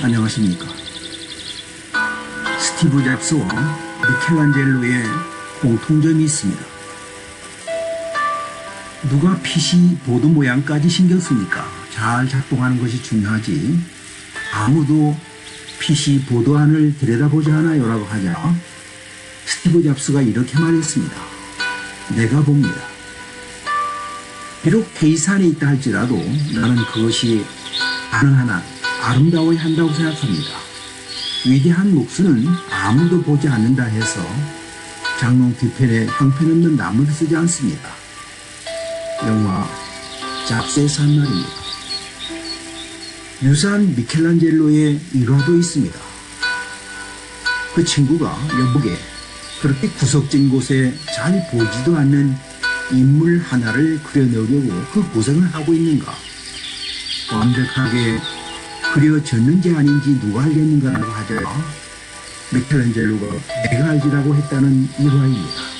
안녕하십니까. 스티브 잡스와 미켈란젤로의 공통점이 있습니다. 누가 PC 보드 모양까지 신경 씁니까? 잘 작동하는 것이 중요하지. 아무도 PC 보드 안을 들여다보지 않아요. 라고 하자 스티브 잡스가 이렇게 말했습니다. 내가 봅니다. 비록 페이산에 있다 할지라도 나는 그것이 가능하나 아름다워야 한다고 생각합니다. 위대한 목수는 아무도 보지 않는다 해서 장롱 뒤편에 형편없는 나무를 쓰지 않습니다. 영화 한 말입니다. 유사한 미켈란젤로의 일화도 있습니다. 그 친구가 여보게 그렇게 구석진 곳에 잘 보지도 않는 인물 하나를 그려내려고 그 고생을 하고 있는가? 완벽하게 그려졌는지 아닌지 누가 알겠는가라고 하죠. 미켈란젤로가 내가 알지라고 했다는 일화입니다.